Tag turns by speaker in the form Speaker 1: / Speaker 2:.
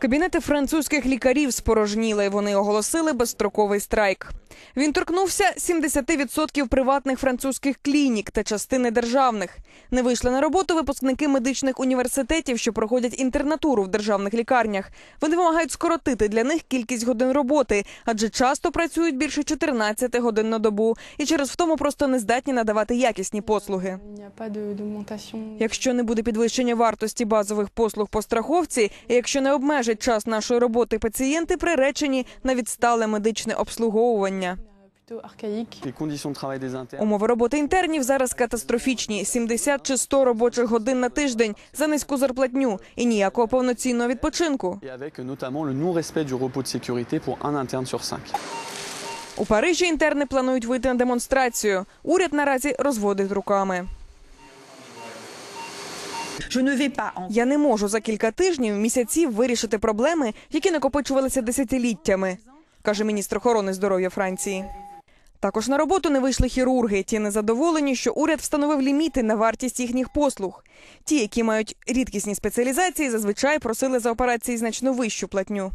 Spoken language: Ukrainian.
Speaker 1: Кабінети французьких лікарів спорожніли. Вони оголосили безстроковий страйк. Він торкнувся 70% приватних французьких клінік та частини державних. Не вийшли на роботу випускники медичних університетів, що проходять інтернатуру в державних лікарнях. Вони вимагають скоротити для них кількість годин роботи, адже часто працюють більше 14 годин на добу і через втому просто не здатні надавати якісні послуги. Якщо не буде підвищення вартості базових послуг по страховці, і якщо не обмежать час нашої роботи, пацієнти приречені на відстале медичне обслуговування. Умови роботи інтернів зараз катастрофічні: 70 чи 100 робочих годин на тиждень за низьку зарплатню і ніякого повноцінного відпочинку. У Парижі інтерни планують вийти на демонстрацію. Уряд наразі розводить руками. Я не можу за кілька тижнів, місяців вирішити проблеми, які накопичувалися десятиліттями, каже міністр охорони здоров'я Франції. Також на роботу не вийшли хірурги. Ті незадоволені, що уряд встановив ліміти на вартість їхніх послуг. Ті, які мають рідкісні спеціалізації, зазвичай просили за операції значно вищу платню.